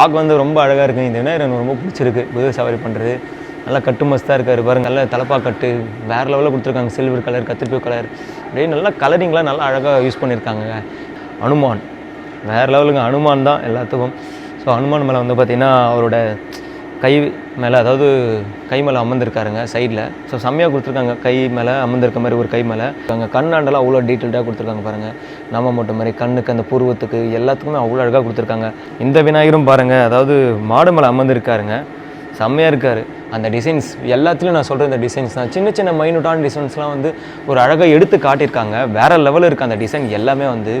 பார்க்க வந்து ரொம்ப அழகாக இருக்குது இந்த விநாயகர் எனக்கு ரொம்ப பிடிச்சிருக்கு. குதிரை சவாரி பண்ணுறது நல்லா கட்டு மஸ்தாக இருக்கார் பாருங்க. நல்ல தலப்பா கட்டு. வேறு லெவலில் கொடுத்துருக்காங்க. சில்வர் கலர் கத்திரிப்பு கலர் அப்படியே நல்லா கலரிங்லாம் நல்லா அழகாக யூஸ் பண்ணியிருக்காங்க அனுமான். வேறு லெவலுங்க அனுமான் தான் எல்லாத்துக்கும். ஸோ அனுமான் மேலே வந்து பார்த்திங்கன்னா அவரோட கை மேலே அதாவது கை மேலே அமர்ந்திருக்காருங்க சைடில் ஸோ செம்மையாக கொடுத்துருக்காங்க. கை மேலே அமர்ந்திருக்க மாதிரி ஒரு கை மேலே. அங்கே கண்ணாண்டெல்லாம் அவ்வளோ டீட்டெயில்டாக கொடுத்துருக்காங்க பாருங்கள் நம்ம மட்டும் மாதிரி கண்ணுக்கு அந்த புருவத்துக்கு எல்லாத்துக்குமே அவ்வளோ அழகாக கொடுத்துருக்காங்க. இந்த விநாயகரும் பாருங்கள் அதாவது மாடு மேலே அமர்ந்திருக்காருங்க. செம்மையாக இருக்கார். அந்த டிசைன்ஸ் எல்லாத்துலேயும் நான் சொல்கிற இந்த டிசைன்ஸ் தான். சின்ன சின்ன மைனூட்டான டிசைன்ஸ்லாம் வந்து ஒரு அழகாக எடுத்து காட்டியிருக்காங்க. வேறு லெவலில் இருக்க அந்த டிசைன் எல்லாமே வந்து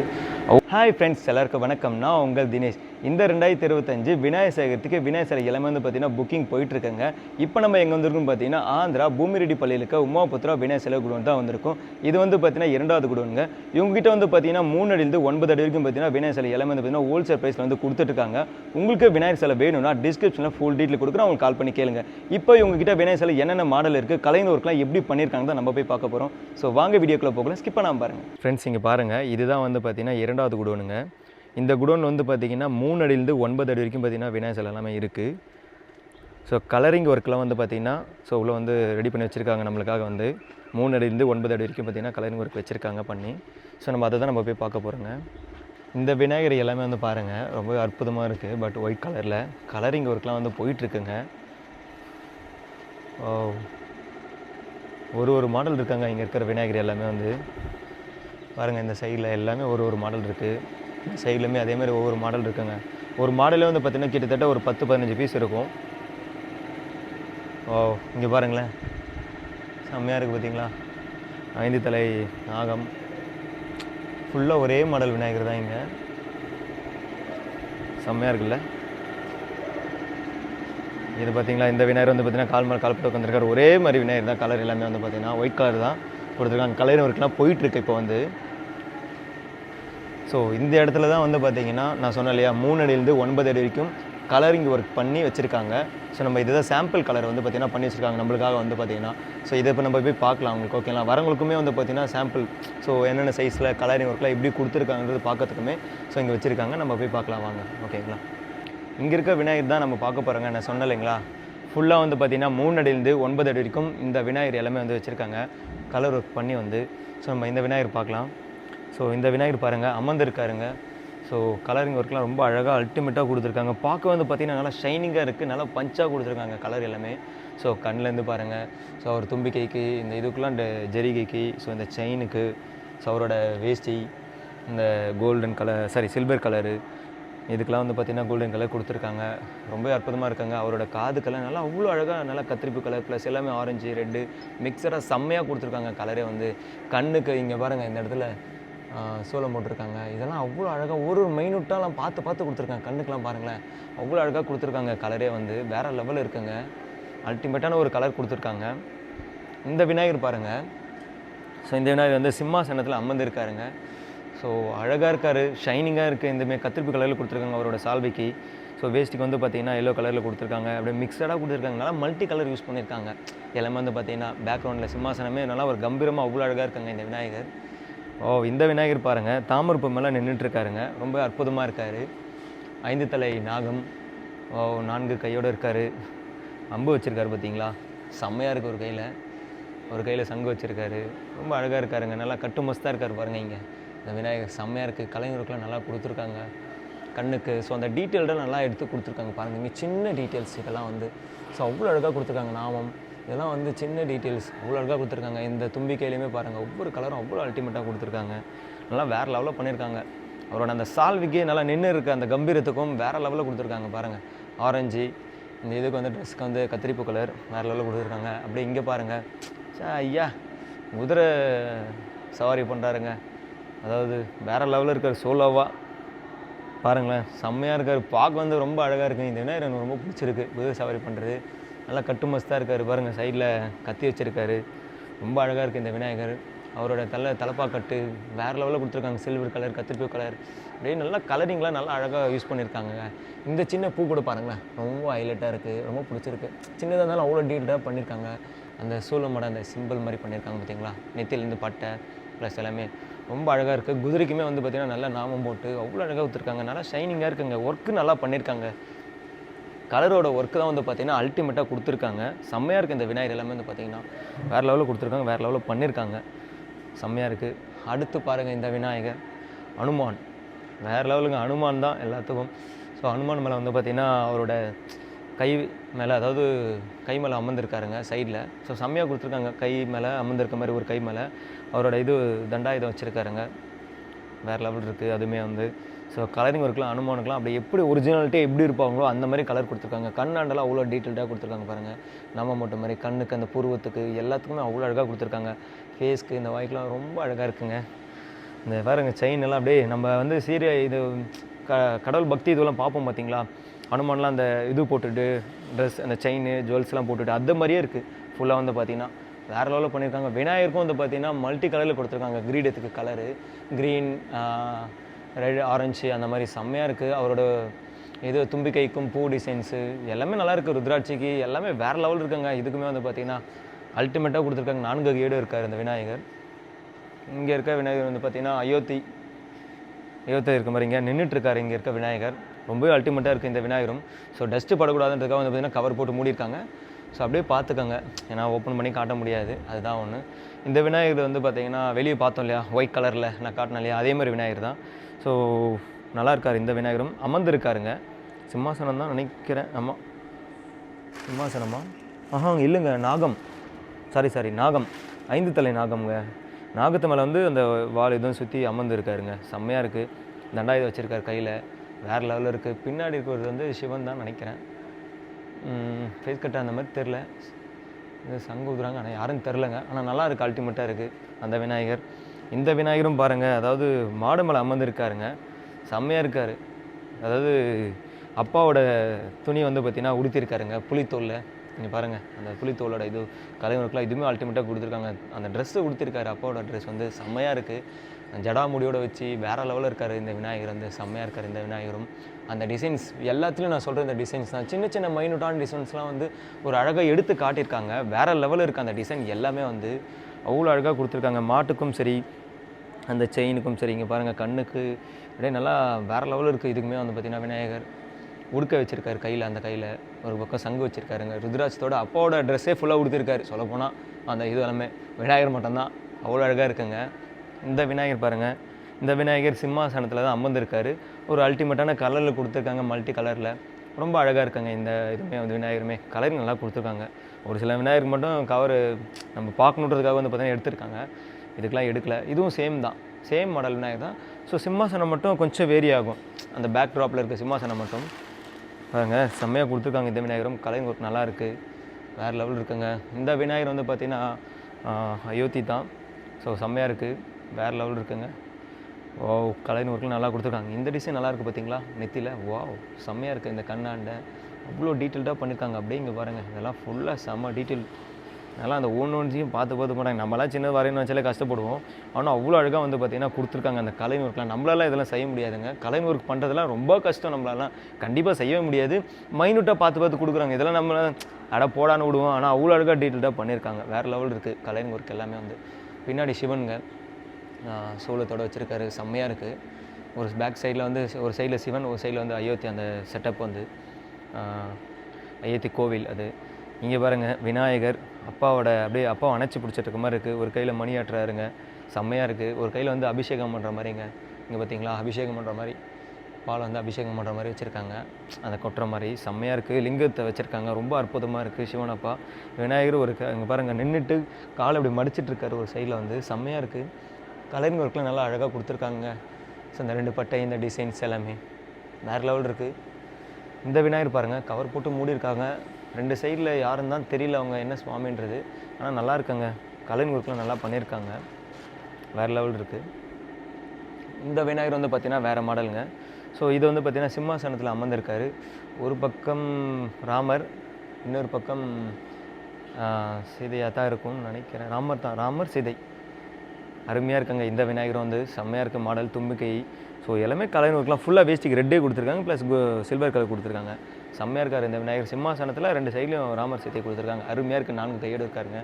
ஹாய் ஃப்ரெண்ட்ஸ் எல்லாருக்கும் வணக்கம். நான் உங்கள் தினேஷ். இந்த ரெண்டாயிரத்தி இருபத்தஞ்சு விநாயகர் சேகரத்துக்கு விநாயகர் சிலை எல்லாமே வந்து பார்த்தீங்கன்னா புக்கிங் போயிட்டுருக்குங்க. இப்போ நம்ம எங்கே வந்திருக்கோம் பார்த்தீங்கன்னா ஆந்திரா பூமிரெட்டி பள்ளியில் இருக்க உமாபுத்ரா விநாயகர் சிலை குடோன் தான் வந்திருக்கும். இது வந்து பார்த்தீங்கன்னா இரண்டாவது குடோனுங்க. இவங்ககிட்ட வந்து பார்த்தீங்கன்னா மூணு அடியிலிருந்து ஒன்பது அடி வரைக்கும் பார்த்தீங்கன்னா விநாயகர் சிலை எல்லாமே வந்து பார்த்தீங்கன்னா ஹோல்சேல் ப்ரைஸில் வந்து கொடுத்துட்ருக்காங்க. உங்களுக்கு விநாயகர் சிலை வேணும்னா டிஸ்கிரிப்ஷனில் ஃபுல் டீட்டெயில் கொடுக்குறேன். அவங்க கால் பண்ணி கேளுங்க. இப்போ இவங்ககிட்ட விநாயகர் சிலை என்னென்ன மாடல் இருக்குது கலைஞர் ஒர்க்லாம் எப்படி பண்ணியிருக்காங்க தான் நம்ம போய் பார்க்க போகிறோம் ஸோ வாங்க வீடியோக்குள்ளே போகலாம். ஸ்கிப் பண்ணாமல் பாருங்கள் ஃப்ரெண்ட்ஸ் இங்கே பாருங்கள் இதுதான் வந்து பார்த்தீங்கன்னா இரண்டாவது குடோனுங்க. இந்த குடோன் வந்து பார்த்திங்கன்னா மூணு அடியிலிருந்து ஒன்பது அடி வரைக்கும் பார்த்தீங்கன்னா விநாயகர் சிலை எல்லாமே இருக்குது ஸோ கலரிங் ஒர்க்லாம் வந்து பார்த்திங்கன்னா ஸோ உள்ளே வந்து ரெடி பண்ணி வச்சுருக்காங்க நம்மளுக்காக வந்து. மூணு அடியிலேருந்து ஒன்பது அடி வரைக்கும் பார்த்தீங்கன்னா கலரிங் ஒர்க் வச்சுருக்காங்க பண்ணி. ஸோ நம்ம அதை தான் நம்ம போய் பார்க்க போகிறோங்க இந்த விநாயகர் எல்லாமே வந்து பாருங்கள் ரொம்ப அற்புதமாக இருக்குது பட் ஒயிட் கலரில் கலரிங் ஒர்க்லாம் வந்து போயிட்டுருக்குங்க. ஓ ஒரு ஒரு மாடல் இருக்காங்க இங்கே இருக்கிற விநாயகர் எல்லாமே வந்து. பாருங்கள் இந்த சைடில் எல்லாமே ஒரு ஒரு மாடல் இருக்குது சைட்லையுமே அதே மாதிரி ஒவ்வொரு மாடல் இருக்குங்க. ஒரு மாடலே வந்து பார்த்திங்கன்னா கிட்டத்தட்ட ஒரு பத்து பதினஞ்சு பீஸ் இருக்கும். ஓ இங்கே பாருங்களேன். செம்மையாக இருக்குது பார்த்தீங்களா ஐந்து தலை நாகம். ஃபுல்லாக ஒரே மாடல் விநாயகர் தான் இங்கே. செம்மையாக இருக்குல்ல? இது பார்த்தீங்களா இந்த விநாயகர் வந்து பார்த்தீங்கன்னா கால் மேல் கால் போட்டு உட்காந்துருக்காரு ஒரே மாதிரி விநாயகர் தான். கலர் எல்லாமே வந்து பார்த்தீங்கன்னா ஒயிட் கலர் தான் கொடுத்துருக்காங்க. கலர் இருக்குன்னா போயிட்டுருக்கு இப்போ வந்து. ஸோ இந்த இடத்துல தான் வந்து பார்த்தீங்கன்னா நான் சொன்னேன் இல்லையா மூணு அடியிலேருந்து ஒன்பது அடி வரைக்கும் கலரிங் ஒர்க் பண்ணி வச்சுருக்காங்க. ஸோ நம்ம இதுதான் சாம்பிள் கலர் வந்து பார்த்திங்கன்னா பண்ணி வச்சுருக்காங்க நம்மளுக்காக வந்து பார்த்தீங்கன்னா. ஸோ இதை இப்போ நம்ம போய் பார்க்கலாம் அவங்களுக்கு ஓகேங்களா வரவங்களுக்குமே வந்து பார்த்தீங்கன்னா சாம்பிள் ஸோ என்னென்ன சைஸில் கலரிங் ஒர்க்லாம் எப்படி கொடுத்துருக்காங்கிறது பார்க்கறதுக்குமே ஸோ இங்கே வச்சுருக்காங்க. நம்ம போய் பார்க்கலாம் வாங்க. ஓகேங்களா இங்கே இருக்க விநாயகர் தான் நம்ம பார்க்க போகிறோங்க நான் சொன்னேன் இல்லைங்களா? ஃபுல்லாக வந்து பார்த்தீங்கன்னா மூணு அடியிலேருந்து ஒன்பது அடி வரைக்கும் இந்த விநாயகர் எல்லாமே வந்து வச்சுருக்காங்க. கலர் ஒர்க் பண்ணி வந்து ஸோ நம்ம இந்த விநாயகர் பார்க்கலாம். ஸோ இந்த விநாயகர் பாருங்கள் அமர்ந்திருக்காருங்க. ஸோ கலரிங் ஒர்க்லாம் ரொம்ப அழகாக அல்டிமேட்டாக கொடுத்துருக்காங்க. பார்க்க வந்து பார்த்தீங்கன்னா நல்லா ஷைனிங்காக இருக்குது நல்லா பஞ்சாக கொடுத்துருக்காங்க கலர் எல்லாமே. ஸோ கண்ணிலேருந்து பாருங்கள் ஸோ அவர் தும்பிக்கைக்கு இந்த இதுக்கெலாம் இந்த ஜெரிகைக்கு ஸோ இந்த செயினுக்கு ஸோ அவரோட வேஷ்டி இந்த golden colour sari silver colour இதுக்கெலாம் வந்து பார்த்திங்கன்னா கோல்டன் கலர் கொடுத்துருக்காங்க. ரொம்ப அற்புதமாக இருக்காங்க. அவரோட காதுக்கெல்லாம் நல்லா அவ்வளோ அழகாக நல்லா கத்திரிப்பு கலர் ப்ளஸ் எல்லாமே ஆரஞ்சு ரெட்டு மிக்சராக செம்மையாக கொடுத்துருக்காங்க கலரே வந்து. கண்ணுக்கு இங்கே பாருங்கள் இந்த இடத்துல சோளம் போட்டிருக்காங்க. இதெல்லாம் அவ்வளோ அழகாக ஒரு ஒரு மைனூட்டாலாம் பார்த்து பார்த்து கொடுத்துருக்காங்க. கண்ணுக்கெலாம் பாருங்களேன். அவ்வளோ அழகாக கொடுத்துருக்காங்க. கலரே வந்து வேறு லெவலில் இருக்குங்க. அல்டிமேட்டான ஒரு கலர் கொடுத்துருக்காங்க. இந்த விநாயகர் பாருங்கள் ஸோ இந்த விநாயகர் வந்து சிம்மாசனத்தில் அமர்ந்திருக்காருங்க. ஸோ அழகாக இருக்கார். ஷைனிங்காக இருக்குது இந்தமாரி கத்திரிப்பு கலரில் கொடுத்துருக்காங்க அவரோட சால்வைக்கு. ஸோ வேஸ்ட்டுக்கு வந்து பார்த்தீங்கன்னா எல்லோ கலரில் கொடுத்துருக்காங்க. அப்படியே மிக்சடாக கொடுத்துருக்காங்க. நல்லா மல்டி கலர் யூஸ் பண்ணியிருக்காங்க. எல்லாமே வந்து பார்த்தீங்கன்னா பேக்ரவுண்டில் சிம்மாசனமே நல்லா ஒரு கம்பீரமாக அவ்வளோ அழகாக இருக்காங்க இந்த விநாயகர். ஓ இந்த விநாயகர் பாருங்கள் தாமரப்பு மேலே நின்றுட்டுருக்காருங்க ரொம்ப அற்புதமாக இருக்கார். ஐந்து தலை நாகம். ஓ நான்கு கையோடு இருக்கார். அம்பு வச்சுருக்காரு பார்த்தீங்களா செம்மையாக இருக்குது ஒரு கையில். ஒரு கையில் சங்கு வச்சுருக்காரு. ரொம்ப அழகாக இருக்காருங்க. நல்லா கட்டு மஸ்தாக இருக்கார் பாருங்க இங்கே. இந்த விநாயகர் செம்மையாக இருக்குது கலைஞருக்குலாம் நல்லா கொடுத்துருக்காங்க. கண்ணுக்கு. ஸோ அந்த டீட்டெயில்டாக நல்லா எடுத்து கொடுத்துருக்காங்க பாருங்கள் இங்கே சின்ன டீட்டெயில்ஸ் இதெல்லாம் வந்து. ஸோ அவ்வளோ அழகாக கொடுத்துருக்காங்க நாமம். இதெல்லாம் வந்து சின்ன டீட்டெயில்ஸ் அவ்வளோ அழகாக கொடுத்துருக்காங்க. இந்த தும்பிக்கையிலையுமே பாருங்கள் ஒவ்வொரு கலரும் அவ்வளோ அல்டிமேட்டாக கொடுத்துருக்காங்க. நல்லா வேறு லெவலில் பண்ணியிருக்காங்க அவரோட அந்த சால்விக்கே நல்லா நின்று இருக்க அந்த கம்பீரத்துக்கும் வேறு லெவலில் கொடுத்துருக்காங்க பாருங்கள் ஆரஞ்சு இந்த இதுக்கு வந்து ட்ரெஸ்க்கு வந்து கத்திரிப்பு கலர் வேறு லெவலில் கொடுத்துருக்காங்க. அப்படியே இங்கே பாருங்கள் சா ஐயா குதிரை சவாரி பண்ணுறாருங்க அதாவது வேறு லெவலில் இருக்கார் சோலோவாக பாருங்களேன் செம்மையாக இருக்கார். பார்க்க வந்து ரொம்ப அழகாக இருக்குது இந்த விநாயகர் எனக்கு ரொம்ப பிடிச்சிருக்கு. குதிரை சவாரி பண்ணுறது நல்லா கட்டுமஸ்தாக இருக்கார் பாருங்கள் சைடில் கத்தி வச்சுருக்காரு. ரொம்ப அழகாக இருக்குது இந்த விநாயகர். அவரோட தலை தலைப்பாக்கட்டு வேறு லெவலில் கொடுத்துருக்காங்க சில்வர் கலர் கத்திரிப்பூ கலர் அப்படியே நல்லா கலரிங்லாம் நல்லா அழகாக யூஸ் பண்ணியிருக்காங்க இந்த சின்ன பூ கூட பாருங்களேன் ரொம்ப ஹைலைட்டாக இருக்குது ரொம்ப பிடிச்சிருக்கு. சின்னதாக இருந்தாலும் அவ்வளோ டீட்டெயிலாக பண்ணியிருக்காங்க அந்த சூளமோட அந்த சிம்பிள் மாதிரி பண்ணியிருக்காங்க பார்த்தீங்களா நெத்திலேருந்து பட்டை ப்ளஸ் எல்லாமே ரொம்ப அழகாக இருக்குது குதிரைக்குமே வந்து பார்த்திங்கன்னா நல்லா நாமம் போட்டு அவ்வளோ அழகாக ஊற்றுருக்காங்க நல்லா ஷைனிங்காக இருக்குங்க. ஒர்க்கு நல்லா பண்ணியிருக்காங்க கலரோட ஒர்க்கு தான் வந்து பார்த்திங்கன்னா அல்டிமேட்டாக கொடுத்துருக்காங்க. செம்மையாக இருக்குது இந்த விநாயகர் எல்லாமே வந்து பார்த்தீங்கன்னா வேறு லெவலில் கொடுத்துருக்காங்க வேறு லெவலில் பண்ணியிருக்காங்க செம்மையாக இருக்குது அடுத்து பாருங்கள் இந்த விநாயகர். அனுமான். வேறு லெவலுங்க அனுமான் தான் எல்லாத்துக்கும். ஸோ அனுமான் மேலே வந்து பார்த்திங்கன்னா அவரோட கை மேலே அதாவது கை மேலே அமர்ந்திருக்காருங்க சைடில் ஸோ செம்மையாக கொடுத்துருக்காங்க. கை மேலே அமர்ந்திருக்க மாதிரி ஒரு கை மேலே. அவரோட இது தண்டாயுதம் வச்சுருக்காருங்க. வேறு லெவல் இருக்குது அதுவுமே வந்து. ஸோ கலரிங் ஒர்க்லாம் அனுமானுக்குலாம் அப்படி எப்படி ஒரிஜினாலிட்டி எப்படி இருப்பாங்களோ அந்த மாதிரி கலர் கொடுத்துருக்காங்க. கண்ணாண்டெல்லாம் அவ்வளோ டீட்டெயில்டாக கொடுத்துருக்காங்க பாருங்கள் நம்ம மட்டும் மாதிரி கண்ணுக்கு அந்த புருவத்துக்கு எல்லாத்துக்குமே அவ்வளோ அழகாக கொடுத்துருக்காங்க. ஃபேஸ்க்கு இந்த வாய்க்கெலாம் ரொம்ப அழகாக இருக்குங்க. இந்த பாருங்க செயின் எல்லாம் அப்படியே நம்ம வந்து சீரிய இது க கடவுள் பக்தி இதெல்லாம் பார்ப்போம் பார்த்தீங்களா? அனுமான்லாம் அந்த இது போட்டுட்டு ட்ரெஸ் அந்த செயின் ஜுவல்ஸ்லாம் போட்டுட்டு அந்த மாதிரியே இருக்குது ஃபுல்லாக வந்து பார்த்தீங்கன்னா வேறு லெவலில் பண்ணியிருக்காங்க. விநாயகருக்கும் வந்து பார்த்தீங்கன்னா மல்டி கலரில் கொடுத்துருக்காங்க. கிரீடத்துக்கு கலரு க்ரீன் ரெட் ஆரஞ்சு அந்த மாதிரி செம்மையாக இருக்குது அவரோட இது தும்பிக்கைக்கும் பூ டிசைன்ஸு எல்லாமே நல்லா இருக்குது ருத்ராட்சிக்கு எல்லாமே வேறு லெவல் இருக்குங்க. இதுக்குமே வந்து பார்த்தீங்கன்னா அல்டிமேட்டாக கொடுத்துருக்காங்க. நான்கு ஏடு இருக்கார் இந்த விநாயகர். இங்கே இருக்க விநாயகர் வந்து பார்த்தீங்கன்னா அயோத்தி அயோத்தி இருக்க மாதிரி இங்கே நின்றுட்டுருக்காரு இங்கே இருக்க விநாயகர். ரொம்பவே அல்டிமேட்டாக இருக்குது இந்த விநாயகரும். ஸோ டஸ்ட்டு படக்கூடாதுன்றதுக்காக வந்து பார்த்தீங்கன்னா கவர் போட்டு மூடியிருக்காங்க. ஸோ அப்படியே பார்த்துக்கோங்க ஏன்னா ஓப்பன் பண்ணி காட்ட முடியாது. அதுதான் ஒன்று இந்த விநாயகர் வந்து பார்த்திங்கன்னா வெளியே பார்த்தோம் இல்லையா? ஒயிட் கலரில் நான் காட்டினேன் இல்லையா? அதே மாதிரி விநாயகர் தான். ஸோ நல்லா இருக்கார் இந்த விநாயகரும். அமர்ந்துருக்காருங்க. சிம்மாசனம் தான் நினைக்கிறேன். ஆமாம் சிம்மாசனமா? ஆஹா இல்லைங்க. நாகம். சாரி சாரி நாகம். ஐந்து தலை நாகம்ங்க. நாகத்து மேலே வந்து அந்த வால் இதுவும் சுற்றி அமர்ந்துருக்காருங்க. செம்மையாக இருக்குது தண்டாயுதம் வச்சுருக்காரு கையில். வேறு லெவலில் இருக்குது பின்னாடி இருக்கிறது வந்து சிவன் தான் நினைக்கிறேன். ஃபேஸ் கட்ட அந்த மாதிரி தெரில இது சங்கு ஊதுறாங்க ஆனால் யாரும் தெரிலங்க ஆனால் நல்லா இருக்குது அல்டிமேட்டாக இருக்குது அந்த விநாயகர். இந்த விநாயகரும் பாருங்கள் அதாவது மாடு மேலே அமர்ந்துருக்காருங்க. செம்மையாக இருக்கார். அதாவது அப்பாவோட துணி வந்து பார்த்திங்கன்னா உடுத்திருக்காருங்க புளித்தோலில். நீங்கள் பாருங்கள் அந்த புலித்தோலோட இது கலைஞருக்குலாம் இதுவுமே அல்டிமேட்டாக கொடுத்துருக்காங்க. அந்த ட்ரெஸ்ஸு கொடுத்துருக்காரு அப்பாவோட ட்ரெஸ் வந்து செம்மையாக இருக்குது ஜடாமுடியோடு வச்சு வேறு லெவலில் இருக்கார் இந்த விநாயகர் வந்து செம்மையாக இருக்கார் இந்த விநாயகரும். அந்த டிசைன்ஸ் எல்லாத்துலேயும் நான் சொல்கிற இந்த டிசைன்ஸ் தான். சின்ன சின்ன மைனூட்டான டிசைன்ஸ்லாம் வந்து ஒரு அழகாக எடுத்து காட்டியிருக்காங்க. வேறு லெவலில் இருக்க அந்த டிசைன் எல்லாமே வந்து அவ்வளோ அழகாக கொடுத்துருக்காங்க. மாட்டுக்கும் சரி அந்த செயினுக்கும் சரி இங்கே பாருங்கள் கண்ணுக்கு அப்படியே நல்லா வேறு லெவலில் இருக்குது இதுக்குமே வந்து பார்த்திங்கன்னா விநாயகர் உடுக்க வச்சுருக்காரு கையில் அந்த கையில். ஒரு பக்கம் சங்கு வச்சுருக்காருங்க. ருத்ராஜத்தோட அப்பாவோட ட்ரெஸ்ஸே ஃபுல்லாக உடுத்திருக்காரு. சொல்லப்போனால் அந்த இது எல்லாமே விநாயகர் மட்டும்தான். அவ்வளோ அழகாக இருக்குங்க. இந்த விநாயகர் பாருங்கள் இந்த விநாயகர் சிம்மாசனத்தில் தான் அமர்ந்திருக்காரு. ஒரு அல்டிமேட்டான கலரில் கொடுத்துருக்காங்க மல்டி கலரில் ரொம்ப அழகாக இருக்குங்க. இந்த இதுவுமே வந்து விநாயகருமே. கலர் நல்லா கொடுத்துருக்காங்க. ஒரு சில விநாயகருக்கு மட்டும் கவர் நம்ம பார்க்கணுன்றதுக்காக வந்து பார்த்தீங்கன்னா எடுத்திருக்காங்க. இதுக்கெலாம் எடுக்கலை. இதுவும் சேம் தான். சேம் மாடல் விநாயகர் தான். ஸோ சிம்மாசனம் மட்டும் கொஞ்சம் வேரி ஆகும். அந்த பேக் ட்ராப்பில் இருக்க சிம்மாசனம் மட்டும். பாருங்க செம்மையாக கொடுத்துருக்காங்க இந்த விநாயகரும். கலை ஒர்க் நல்லா இருக்குது வேறு லெவல் இருக்குங்க. இந்த விநாயகர் வந்து பார்த்திங்கன்னா அயோத்தி தான். ஸோ செம்மையாக இருக்குது வேறு லெவல் இருக்குங்க. ஓ கலைன் ஒர்க்கில் நல்லா கொடுத்துருக்காங்க. இந்த டிசைன் நல்லா இருக்குது பார்த்தீங்களா? நெத்தியில்? வாவ் செம்மையாக இருக்குது இந்த கண்ணாண்டை அவ்வளோ டீட்டெயில்டாக பண்ணியிருக்காங்க. அப்படியே இங்கே பாருங்கள் இதெல்லாம் ஃபுல்லாக செம்ம டீட்டெயில் அதெல்லாம் அந்த ஒன்று ஒன்றையும் பார்த்து பார்த்து மாட்டாங்க நம்மளாம் சின்ன வரையணும் வச்சாலே கஷ்டப்படுவோம். ஆனால் அவ்வளோ அழகாக வந்து பார்த்தீங்கன்னா கொடுத்துருக்காங்க அந்த கலை ஒர்க்லாம் நம்மளால இதெல்லாம் செய்ய முடியாதுங்க. கலை ஒர்க் பண்ணுறதுலாம் ரொம்ப கஷ்டம் நம்மளாலாம் கண்டிப்பாக செய்யவே முடியாது. மைனூட்டாக பார்த்து பார்த்து கொடுக்குறாங்க. இதெல்லாம் நம்ம அட போடான்னு விடுவோம். ஆனால் அவ்வளோ அழகாக டீட்டெயில்டாக பண்ணியிருக்காங்க. வேறு லெவல் இருக்குது கலை ஒர்க் எல்லாமே வந்து. பின்னாடி சிவனுங்க சோளத்தோடு வச்சுருக்காரு. செம்மையாக இருக்குது ஒரு பேக் சைடில் வந்து ஒரு சைடில் சிவன் ஒரு சைடில் வந்து அயோத்தி அந்த செட்டப் வந்து. ஐயத்தி கோவில் அது. இங்கே பாருங்கள் விநாயகர் அப்பாவோட அப்படியே அப்பாவை அணைச்சி பிடிச்சிட்டு இருக்க மாதிரி இருக்குது ஒரு கையில் மணி ஆட்டுறாருங்க. செம்மையாக இருக்குது ஒரு கையில் வந்து அபிஷேகம் பண்ணுற மாதிரிங்க. இங்கே பார்த்தீங்களா அபிஷேகம் பண்ணுற மாதிரி. பால் வந்து அபிஷேகம் பண்ணுற மாதிரி வச்சுருக்காங்க. அந்த கொட்டுற மாதிரி செம்மையாக இருக்குது லிங்கத்தை வச்சுருக்காங்க. ரொம்ப அற்புதமாக இருக்குது சிவனப்பா. விநாயகர் ஒரு இங்கே பாருங்கள் நின்றுட்டு காலை அப்படி மடிச்சிட்டு இருக்காரு ஒரு சைடில் வந்து. செம்மையாக இருக்குது கலரிங் ஒர்க்லாம் நல்லா அழகாக கொடுத்துருக்காங்க ஸோ அந்த ரெண்டு பட்டை இந்த டிசைன்ஸ் எல்லாமே வேறு லெவல் இருக்குது இந்த விநாயகர் பாருங்கள் கவர் போட்டு மூடியிருக்காங்க ரெண்டு சைடில் யாருன்னு தான் தெரியல அவங்க என்ன சுவாமின்றது. ஆனால் நல்லா இருக்காங்க. கலரிங் ஒர்க்லாம் நல்லா பண்ணியிருக்காங்க. வேறு லெவல் இருக்குது இந்த விநாயகர் வந்து பார்த்திங்கன்னா வேறு மாடலுங்க ஸோ இது வந்து பார்த்தீங்கன்னா சிம்மாசனத்தில் அமர்ந்திருக்காரு. ஒரு பக்கம் ராமர் இன்னொரு பக்கம் சீதையாக தான் இருக்கும்னு நினைக்கிறேன். ராமர் தான் ராமர் சீதை. அருமையாக இருக்காங்க. இந்த விநாயகர் வந்து செம்மையாக இருக்க மாடல் தும்பிக்கை. ஸோ எல்லாமே கலர் ஒர்க்லாம் ஃபுல்லாக வேஸ்ட்டுக்கு ரெட்டே கொடுத்துருக்காங்க ப்ளஸ் சில்வர் கலர் கொடுத்துருக்காங்க. செம்மையாக இருக்கார் இந்த விநாயகர். சிம்மாசனத்தில் ரெண்டு சைட்லையும் ராமர் சேர்த்து கொடுத்துருக்காங்க. அருமையாக இருக்குது நான்கு கையோடு இருக்காருங்க.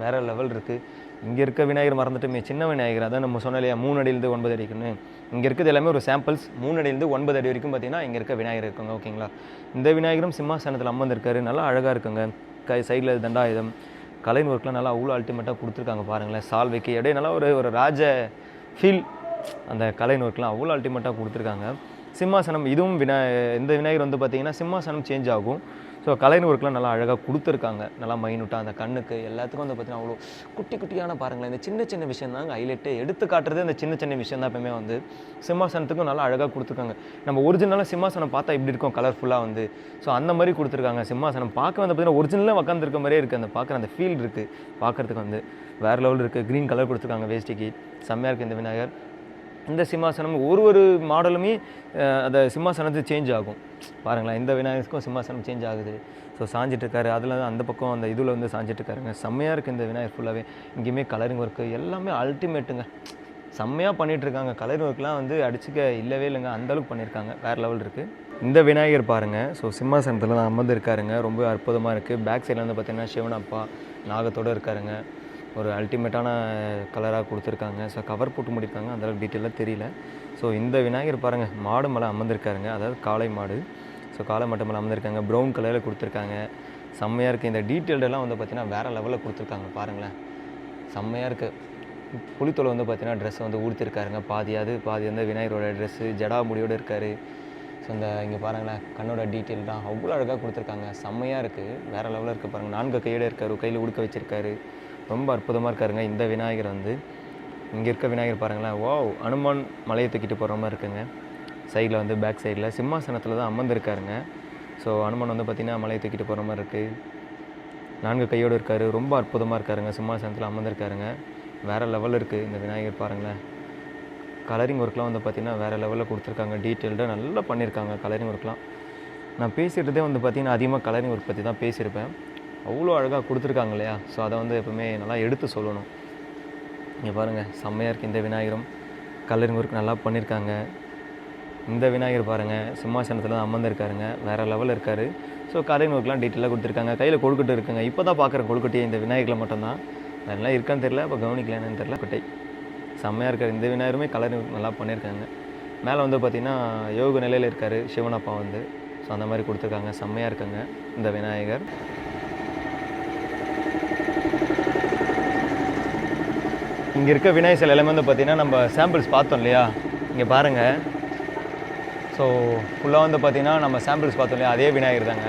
வேறு லெவல் இருக்குது இங்கே இருக்க விநாயகர் மறந்துட்டுமே சின்ன விநாயகர் அதான் நம்ம சொன்ன இல்லையா மூணு அடியிலேருந்து ஒன்பது அடிக்குன்னு. இங்கே இருக்கிறது எல்லாமே ஒரு சாம்பிள்ஸ் மூணு அடியிலேருந்து ஒன்பது அடி வரைக்கும் பார்த்தீங்கன்னா இங்கே இருக்க விநாயகர் இருக்குங்க ஓகேங்களா இந்த விநாயகரும் சிம்மாசனத்தில் அமர்ந்திருக்காரு. நல்லா அழகாக இருக்குங்க. கை சைடில் தண்டாயுதம். கலைன் ஒர்க்லாம் நல்லா அவ்வளோ அல்டிமேட்டாக கொடுத்துருக்காங்க பாருங்களேன் சால்வைக்கு. அப்படியே நல்லா ஒரு ஒரு ராஜ ஃபீல் அந்த கலை நோக்கெலாம் அவ்வளோ அல்டிமேட்டாக கொடுத்துருக்காங்க. சிம்மாசனம் இதுவும் வினா இந்த விநாயகர் வந்து பார்த்தீங்கன்னா சிம்மாசனம் சேஞ்ச் ஆகும். ஸோ கலை ஒர்க்லாம் நல்லா அழகாக கொடுத்துருக்காங்க. நல்லா மைனூட்டாக அந்த கண்ணுக்கு எல்லாத்துக்கும் வந்து பார்த்தீங்கன்னா அவ்வளோ குட்டி குட்டியான பாருங்களேன். இந்த சின்ன சின்ன விஷயம் தாங்க ஹைலைட்டு எடுத்து காட்டுறது இந்த சின்ன சின்ன விஷயம் தான் எப்பவுமே வந்து. சிம்மாசனத்துக்கும் நல்லா அழகாக கொடுத்துருக்காங்க. நம்ம ஒரிஜினலாக சிம்மாசனம் பார்த்தா இப்படி இருக்கும்? கலர்ஃபுல்லாக வந்து. ஸோ அந்த மாதிரி கொடுத்துருக்காங்க சிம்மாசனம். பார்க்க வந்து பார்த்தீங்கன்னா ஒரிஜினலாக உட்காந்துருக்க மாதிரியே இருக்குது அந்த பார்க்குற அந்த ஃபீல் இருக்குது பார்க்குறதுக்கு வந்து வேறு லெவல் இருக்குது க்ரீன் கலர் கொடுத்துருக்காங்க வேஷ்டிக்கு. செம்மையாக இருக்குது இந்த விநாயகர். இந்த சிம்மாசனம் ஒரு ஒரு மாடலுமே அந்த சிம்மாசனத்து சேஞ்ச் ஆகும். பாருங்களேன் இந்த விநாயகருக்கும் சிம்மாசனம் சேஞ்ச் ஆகுது. ஸோ சாஞ்சிட்ருக்காரு அதில் அந்த பக்கம் அந்த இதில் வந்து சாஞ்சிட்ருக்காருங்க செம்மையாக இருக்குது இந்த விநாயகர் ஃபுல்லாகவே இங்கேயுமே கலரிங் ஒர்க்கு எல்லாமே அல்டிமேட்டுங்க செம்மையாக பண்ணிகிட்ருக்காங்க இருக்காங்க கலர் ஒர்க்லாம் வந்து அடிச்சுக்க இல்லவே இல்லைங்க. அந்தளவுக்கு பண்ணியிருக்காங்க வேறு லெவல் இருக்குது இந்த விநாயகர் பாருங்கள் ஸோ சிம்மாசனத்தில் தான் அமர்ந்து இருக்காருங்க ரொம்ப அற்புதமாக இருக்குது பேக் சைடில் வந்து பார்த்திங்கன்னா சிவன் அப்பா நாகத்தோடு இருக்காருங்க. ஒரு அல்டிமேட்டான கலராக கொடுத்துருக்காங்க. ஸோ கவர் போட்டு முடியிருக்காங்க அதெல்லாம் டீட்டெயிலாக தெரியல. ஸோ இந்த விநாயகர் பாருங்கள் மாடு மேலே அமர்ந்திருக்காருங்க. அதாவது காளை மாடு. ஸோ காளை மாட்டு மேலே அமர்ந்திருக்காங்க. ப்ரௌன் கலரில் கொடுத்துருக்காங்க. செம்மையாக இருக்குது இந்த டீட்டெயில்டெல்லாம் வந்து பார்த்தீங்கன்னா வேறு லெவலில் கொடுத்துருக்காங்க. பாருங்களேன். செம்மையாக இருக்குது புளித்தோலை வந்து பார்த்தீங்கன்னா ட்ரெஸ் வந்து உடுத்திருக்காருங்க. பாதியாவது பாதி வந்து விநாயகரோட ட்ரெஸ்ஸு ஜடா முடியோடு இருக்கார். ஸோ இந்த இங்கே பாருங்களேன் கண்ணோட டீட்டெயில் தான். அவ்வளோ அழகாக கொடுத்துருக்காங்க. செம்மையாக இருக்குது வேறு லெவலில் இருக்குது பாருங்கள் நான்கு கையோட இருக்காரு. கையில் உடுக்க வச்சிருக்காரு. ரொம்ப அற்புதமாக இருக்காருங்க. இந்த விநாயகர் வந்து இங்கே இருக்க விநாயகர் பாருங்களேன். வாவ் அனுமான் மலையை தூக்கிட்டு போகிற மாதிரி இருக்குங்க. சைடில் வந்து பேக் சைடில் சிம்மாசனத்தில் தான் அமர்ந்திருக்காருங்க. ஸோ அனுமான் வந்து பார்த்திங்கன்னா மலையை தூக்கிட்டு போகிற மாதிரி இருக்குது நான்கு கையோடு இருக்காரு. ரொம்ப அற்புதமாக இருக்காருங்க. சிம்மாசனத்தில் அமர்ந்திருக்காருங்க. வேறு லெவல் இருக்குது இந்த விநாயகர் பாருங்களேன். கலரிங் ஒர்க்லாம் வந்து பார்த்திங்கன்னா வேறு லெவலில் கொடுத்துருக்காங்க. டீட்டெயில்டாக நல்லா பண்ணியிருக்காங்க கலரிங் ஒர்க்லாம் நான் பேசுகிறதே வந்து பார்த்திங்கன்னா அதிகமாக கலரிங் ஒர்க் பற்றி தான் பேசியிருப்பேன். அவ்வளோ அழகாக கொடுத்துருக்காங்க இல்லையா? ஸோ அதை வந்து எப்பவுமே நல்லா எடுத்து சொல்லணும். இங்கே பாருங்கள் செம்மையாக இருக்குது இந்த விநாயகரும். கலரிங் நல்லா பண்ணியிருக்காங்க இந்த விநாயகர் பாருங்கள் சிம்மாசனத்தில் தான் அமர்ந்திருக்காருங்க. வேறு லெவலில் இருக்கார். ஸோ கலரிங் டீட்டெயிலாக கொடுத்துருக்காங்க. கையில் கொழுக்கட்டை இருக்குங்க. இப்போ தான் பார்க்குறேன் கொழுக்கட்டையை இந்த விநாயகரில் மட்டும்தான். அதெல்லாம் இருக்கான்னு தெரில இப்போ கவனிக்கலன்னு தெரில தெரியல கொட்டை செம்மையாக இருக்கார். இந்த விநாயகருமே கலரிங் நல்லா பண்ணியிருக்காங்க மேலே வந்து பார்த்திங்கன்னா யோக நிலையில் இருக்கார் சிவனப்பா வந்து. ஸோ அந்த மாதிரி கொடுத்துருக்காங்க. செம்மையாக இருக்காங்க இந்த விநாயகர். இங்கே இருக்க விநாயகர் சிலை எல்லாமே வந்து பார்த்தீங்கன்னா நம்ம சாம்பிள்ஸ் பார்த்தோம் இல்லையா? இங்கே பாருங்கள் ஸோ ஃபுல்லாக வந்து பார்த்தீங்கன்னா நம்ம சாம்பிள்ஸ் பார்த்தோம் இல்லையா? அதே விநாயகர் தாங்க.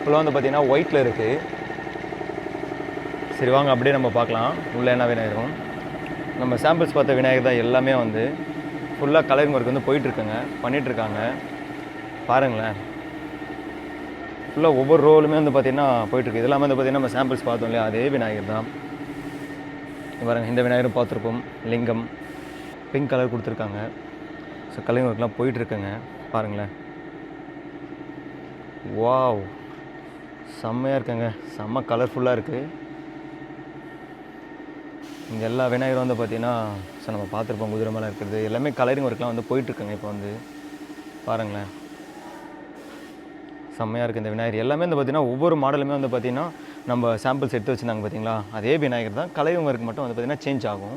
ஃபுல்லாக வந்து பார்த்தீங்கன்னா ஒயிட்டில் இருக்குது சரி வாங்க அப்படியே நம்ம பார்க்கலாம். உள்ள என்ன விநாயகரும் நம்ம சாம்பிள்ஸ் பார்த்த விநாயகர் தான் எல்லாமே வந்து ஃபுல்லாக கலரிங் ஒர்க் வந்து போயிட்டுருக்குங்க. பண்ணிகிட்ருக்காங்க பாருங்களேன். ஃபுல்லாக ஒவ்வொரு ரோலுமே வந்து பார்த்திங்கன்னா போயிட்டுருக்கு. இதெல்லாமே வந்து பார்த்திங்கன்னா நம்ம சாம்பிள்ஸ் பார்த்தோம் இல்லையா? அதே விநாயகர் தான். பாருங்கள் இந்த விநாயகரும் பார்த்துருப்போம். லிங்கம் பிங்க் கலர் கொடுத்துருக்காங்க. ஸோ கலரிங் ஒர்க்லாம் போயிட்டுருக்குங்க. பாருங்களேன். வாவ் செம்மையாக இருக்குங்க. செம்ம கலர்ஃபுல்லாக இருக்குது இங்கே எல்லா விநாயகரும் வந்து பார்த்தீங்கன்னா ஸோ நம்ம பார்த்துருப்போம். குதிரை மேலே இருக்கிறது. எல்லாமே கலரிங் ஒர்க்லாம் வந்து போயிட்டுருக்குங்க இப்போ வந்து. பாருங்களேன். செம்மையாக இருக்குது இந்த விநாயகர். எல்லாமே வந்து பார்த்திங்கன்னா ஒவ்வொரு மாடலுமே வந்து பார்த்திங்கன்னா நம்ம சாம்பிள்ஸ் எடுத்து வச்சுருந்தாங்க பார்த்தீங்களா அதே விநாயகர் தான் கலரிங் ஒர்க் மட்டும் வந்து பார்த்திங்கன்னா சேஞ்ச் ஆகும்.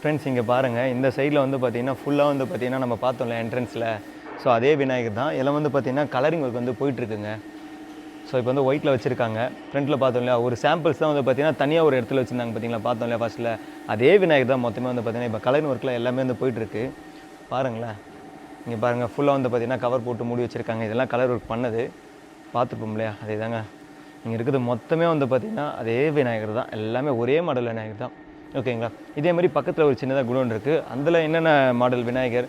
ஃப்ரெண்ட்ஸ் இங்கே பாருங்கள் இந்த சைடில் வந்து பார்த்திங்கன்னா ஃபுல்லாக வந்து பார்த்திங்கன்னா நம்ம பார்த்தோம்ல என்ட்ரன்ஸில் ஸோ அதே விநாயகர் தான். எல்லாம் வந்து பார்த்திங்கன்னா கலரிங் ஒர்க் வந்து போயிட்டுருக்குங்க. ஸோ இப்போ வந்து ஒயிட்டில் வச்சுருக்காங்க. ஃப்ரண்ட்டில் பார்த்தோம் இல்லையா? ஒரு சாம்பிள்ஸ் தான் வந்து பார்த்தீங்கன்னா தனியாக ஒரு இடத்துல வச்சுருந்தாங்க பார்த்தீங்களா பார்த்தோம் இல்லையா ஃபஸ்ட்டில் அதே விநாயகர் தான் மொத்தமே வந்து பார்த்தீங்கன்னா இப்போ கலரிங் ஒர்க்கில் எல்லாமே வந்து போயிட்டுருக்கு. பாருங்களேன். இங்கே பாருங்கள் ஃபுல்லாக வந்து பார்த்தீங்கன்னா கவர் போட்டு மூடி வச்சுருக்காங்க. இதெல்லாம் கலர் ஒர்க் பண்ணது. பார்த்துப்போம் இல்லையா? அதே தாங்க இங்கே இருக்கிறது மொத்தமே வந்து பார்த்திங்கன்னா அதே விநாயகர் தான். எல்லாமே ஒரே மாடல் விநாயகர் தான். ஓகேங்களா இதே மாதிரி பக்கத்தில் ஒரு சின்னதாக குடோன் இருக்குது அதில் என்னென்ன மாடல் விநாயகர்?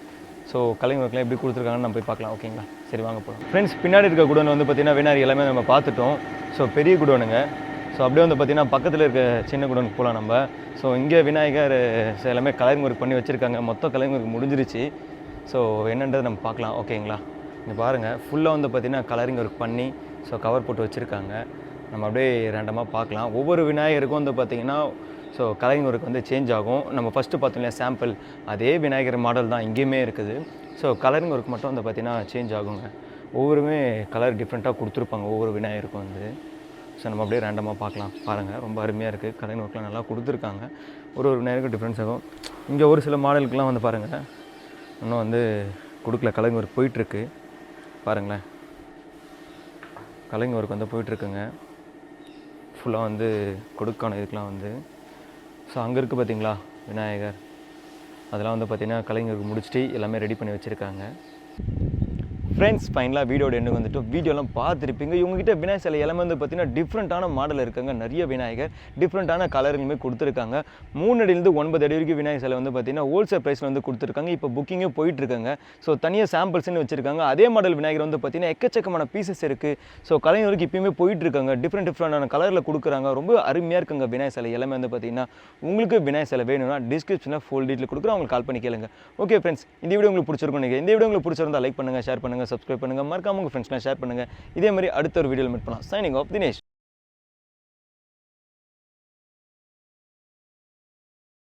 ஸோ கலைஞர்களுக்குலாம் எப்படி கொடுத்துருக்காங்கன்னு நம்ம போய் பார்க்கலாம். ஓகேங்களா சரி வாங்க போகலாம் ஃப்ரெண்ட்ஸ் பின்னாடி இருக்க குடோன் வந்து பார்த்திங்கன்னா விநாயகர் எல்லாமே நம்ம பார்த்துட்டோம். ஸோ பெரிய குடோனுங்க. ஸோ அப்படியே வந்து பார்த்திங்கன்னா பக்கத்தில் இருக்க சின்ன குடோனுக்கு போகலாம் நம்ம. ஸோ இங்கே விநாயகர் எல்லாமே கலரிங் ஒர்க் பண்ணி வச்சுருக்காங்க. மொத்த கலரிங் ஒர்க் முடிஞ்சிருச்சு. ஸோ என்னன்றது நம்ம பார்க்கலாம். ஓகேங்களா இங்கே பாருங்கள் ஃபுல்லாக வந்து பார்த்திங்கன்னா கலரிங் ஒர்க் பண்ணி ஸோ கவர் போட்டு வச்சுருக்காங்க. நம்ம அப்படியே ரேண்டமாக பார்க்கலாம். ஒவ்வொரு விநாயகருக்கும் வந்து பார்த்திங்கன்னா ஸோ கலைஞருக்கு ஒர்க் வந்து சேஞ்ச் ஆகும். நம்ம ஃபஸ்ட்டு பார்த்தோம் இல்லையா சாம்பிள் அதே விநாயகர் மாடல் தான் இங்கேயுமே இருக்குது. ஸோ கலரிங் ஒர்க் மட்டும் வந்து பார்த்தீங்கன்னா சேஞ்ச் ஆகுங்க. ஒவ்வொருமே கலர் டிஃப்ரெண்ட்டாக கொடுத்துருப்பாங்க ஒவ்வொரு விநாயகருக்கும் வந்து. ஸோ நம்ம அப்படியே ரேண்டமாக பார்க்கலாம். பாருங்கள் ரொம்ப அருமையாக இருக்குது கலரிங் ஒர்க்லாம் நல்லா கொடுத்துருக்காங்க. ஒரு ஒரு விநாயகருக்கும் டிஃப்ரென்ஸ் ஆகும். இங்கே ஒரு சில மாடலுக்குலாம் வந்து பாருங்கள் இன்னும் வந்து கொடுக்கல. கலைஞருக்கு போயிட்டுருக்கு. பாருங்களேன். கலைஞர் ஒர்க் வந்து போயிட்டுருக்குங்க. ஃபுல்லாக வந்து கொடுக்கான இதுக்கெலாம் வந்து. ஸோ அங்கே இருக்குது பார்த்தீங்களா விநாயகர்? அதெல்லாம் வந்து பார்த்திங்கன்னா கலைஞருக்கு முடிச்சுட்டு எல்லாமே ரெடி பண்ணி வச்சுருக்காங்க. ஃப்ரெண்ட்ஸ் ஃபைனலாக வீடியோட எண்டுக்கு வந்துட்டு வீடியோலாம் பார்த்துருப்பீங்க. இவங்ககிட்ட விநாயகர் சிலை எல்லாமே வந்து பார்த்தீங்கன்னா டிஃப்ரெண்ட்டான மாடல் இருக்காங்க. நிறைய விநாயகர் டிஃப்ரெண்ட்டான கலருங்களுமே கொடுத்துருக்காங்க. மூணு அடியிலேருந்து ஒன்பது அடி வரைக்கும் விநாயகர் சிலை வந்து பார்த்தீங்கன்னா ஹோல்சேல் ப்ரைஸில் வந்து கொடுத்துருக்காங்க. இப்போ புக்கிங்கே போயிட்டுருக்காங்க. ஸோ தனியாக சாம்பிள்ஸ்னு வச்சுருக்காங்க. அதே மாடல் விநாயகர் வந்து பார்த்தீங்கன்னா எக்கச்சக்கமான பீசஸ் இருக்குது ஸோ கலைஞருக்கு இப்பயுமே போயிட்டுருக்காங்க. டிஃப்ரெண்ட் டிஃப்ரெண்டான கலரில் கொடுக்குறாங்க. ரொம்ப அருமையாக இருக்குங்க விநாயகர் சிலை எல்லாமே வந்து பார்த்தீங்கன்னா. உங்களுக்கு விநாயகர் சிலை வேணும்னா டிஸ்கிரிப்ஷனில் ஃபுல் டீட்டில் கொடுக்குறேன். அவங்களுக்கு கால் பண்ணி கேளுங்க. ஓகே ஃப்ரெண்ட்ஸ் இந்த வீடியோ உங்களுக்கு பிடிச்சிருக்கும் நீங்கள் இந்த வீடியோ உங்களுக்கு பிடிச்சிருந்தா லைக் பண்ணுங்கள் ஷேர் பண்ணுங்கள் சப்ஸ்கிரைப் பண்ணுங்கள் மறக்காம உங்கள் ஃப்ரெண்ட்ஸ்லாம் ஷேர் பண்ணுங்கள் இதே மாதிரி அடுத்த ஒரு வீடியோவில் மீட் பண்ணலாம். Signing off Dinesh